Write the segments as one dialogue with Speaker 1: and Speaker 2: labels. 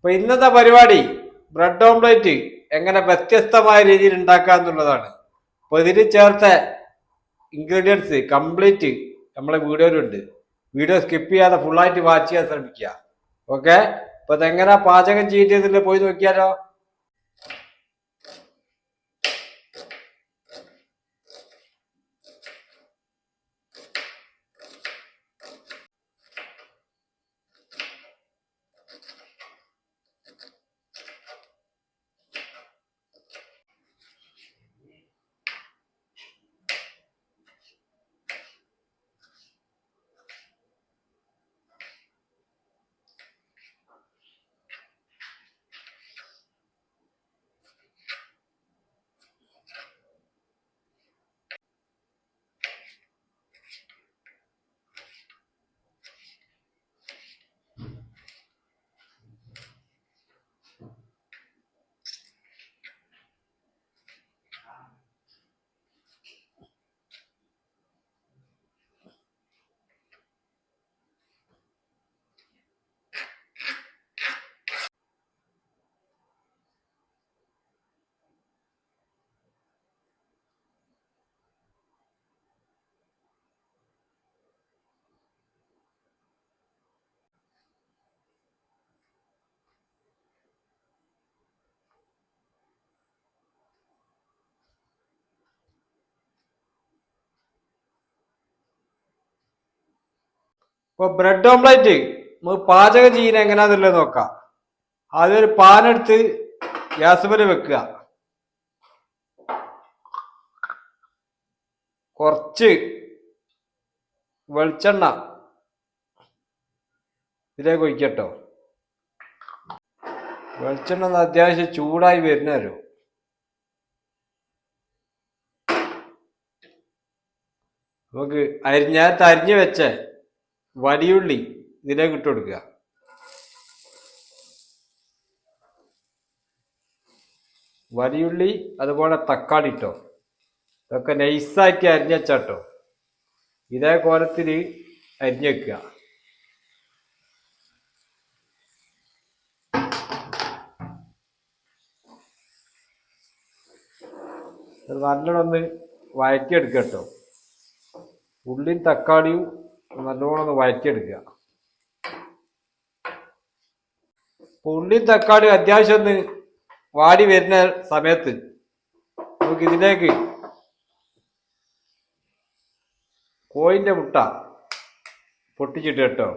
Speaker 1: അപ്പൊ ഇന്നത്തെ പരിപാടി ബ്രെഡ് ഓംലേറ്റ് എങ്ങനെ വ്യത്യസ്തമായ രീതിയിൽ ഉണ്ടാക്കുക എന്നുള്ളതാണ്. അപ്പൊ ഇതിൽ ചേർത്ത ഇൻഗ്രീഡിയൻസ് കംപ്ലീറ്റ് നമ്മളെ വീഡിയോയിലുണ്ട്. വീഡിയോ സ്കിപ്പ് ചെയ്യാതെ ഫുള്ളായിട്ട് വാച്ച് ചെയ്യാൻ ശ്രമിക്കുക. ഓക്കെ അപ്പൊ അതെങ്ങനെ പാചകം ചെയ്യേണ്ടതിൽ പോയി നോക്കിയാലോ? ഇപ്പൊ ബ്രെഡ് ഓംലൈറ്റ് നമുക്ക് പാചകം ചെയ്യുന്ന എങ്ങനെയാണെന്നുള്ളത് നോക്കാം. ആദ്യം ഒരു ഗ്യാസ് മേലെ വെക്കുക. കുറച്ച് വെളിച്ചെണ്ണ ഇതിലേക്ക് ഒഴിക്കട്ടോ വെളിച്ചെണ്ണ അത്യാവശ്യം ചൂടായി വരുന്നല്ലോ നമുക്ക് അരിഞ്ഞാത്ത അരിഞ്ഞു വെച്ച. വലിയുള്ളി ഇതിലേക്ക് ഇട്ട് കൊടുക്കുക വലിയുള്ളി അതുപോലെ തക്കാളി ഇട്ടോ. ഇതൊക്കെ നൈസാക്കി അരിഞ്ഞച്ചാട്ടോ. ഇതേ കോലത്തിൽ അരിഞ്ഞേക്കുക. വെക്കുക നല്ലോണം ഒന്ന് വഴറ്റിയെടുക്കട്ടോ ഉള്ളിയും തക്കാളിയും നല്ലോണം ഒന്ന് വഴറ്റിയെടുക്കുക. ഉള്ളിയും തക്കാളിയും അത്യാവശ്യം ഒന്ന് വാടി വരുന്ന സമയത്ത് നമുക്ക് ഇതിലേക്ക് കോയിന്റെ മുട്ട പൊട്ടിച്ചിട്ട് കേട്ടോ.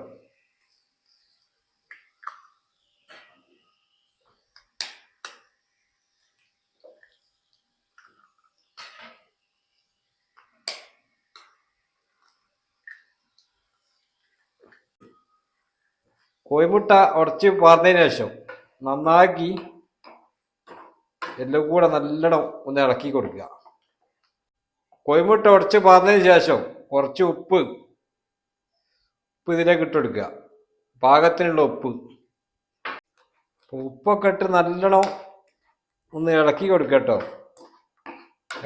Speaker 1: കോഴിമുട്ട ഉടച്ച് പാർന്നതിന് ശേഷം നന്നാക്കി എല്ലാം കൂടെ നല്ലോണം ഒന്ന് ഇളക്കി കൊടുക്കുക. കോഴിമുട്ട ഉടച്ച് പാർന്നതിന് ശേഷം കുറച്ച് ഉപ്പ് ഉപ്പ് ഇതിലേക്ക് ഇട്ടെടുക്കുക പാകത്തിനുള്ള ഉപ്പ്. ഉപ്പൊക്കെ ഇട്ട് നല്ലോണം ഒന്ന് ഇളക്കി കൊടുക്കുക കേട്ടോ.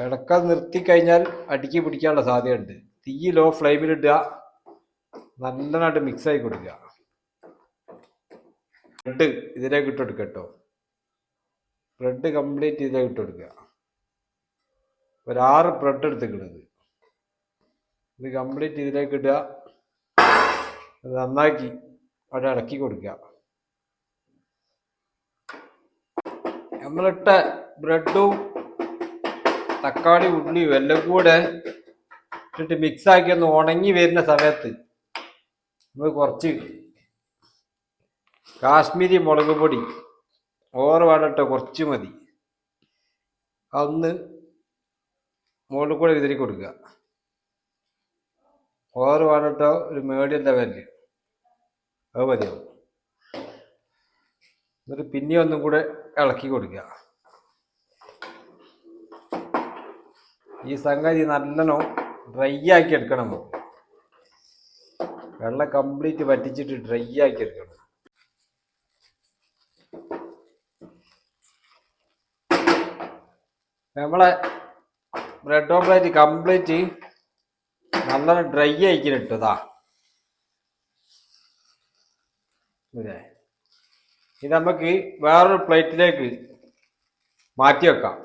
Speaker 1: ഇളക്കാൻ നിർത്തി കഴിഞ്ഞാൽ അടുക്കി പിടിക്കാനുള്ള സാധ്യതയുണ്ട്. തീ ലോ ഫ്ലെയിമിലിടുക മിക്സ് ആയി കൊടുക്കുക. ബ്രെഡ് ഇതിലേക്ക് ഇട്ട് കൊടുക്കുക കേട്ടോ. ബ്രെഡ് കംപ്ലീറ്റ് ഇതിലേക്ക് ഇട്ട് കൊടുക്കുക ഒരു ആറ് ബ്രെഡ് എടുത്തിട്ടുണ്ട് ഇത് കംപ്ലീറ്റ് ഇതിലേക്ക് ഇടുക അത് നന്നാക്കി അവിടെ ഇളക്കി കൊടുക്കുക. നമ്മളിട്ട ബ്രെഡും തക്കാളി ഉള്ളിയും എല്ലാം കൂടെ ഇട്ടിട്ട് മിക്സാക്കി ഒന്ന് ഉണങ്ങി വരുന്ന സമയത്ത് നമ്മൾ കുറച്ച് കാശ്മീരി മുളക് പൊടി ഓറ് വേണ്ടട്ടോ കുറച്ച് മതി. അന്ന് മുകളിൽ കൂടെ വിതറി കൊടുക്കുക. ഓറ് വേണ്ടട്ടോ ഒരു മീഡിയം ലെവലിൽ അത് മതിയാവും. എന്നിട്ട് പിന്നെ ഒന്നും കൂടെ ഇളക്കി കൊടുക്കുക. ഈ സംഗതി നല്ലോണം ഡ്രൈ ആക്കി എടുക്കണം. വെള്ളം കംപ്ലീറ്റ് വറ്റിച്ചിട്ട് ഡ്രൈ ആക്കി എടുക്കണം. നമ്മളെ ബ്രെഡ് ഓംപ്ലേറ്റ് കംപ്ലീറ്റ് നല്ല ഡ്രൈ ആയിക്കിന് ഇട്ടതാ ഇല്ലേ ഇത്. നമുക്ക് വേറൊരു പ്ലേറ്റിലേക്ക് മാറ്റി വെക്കാം.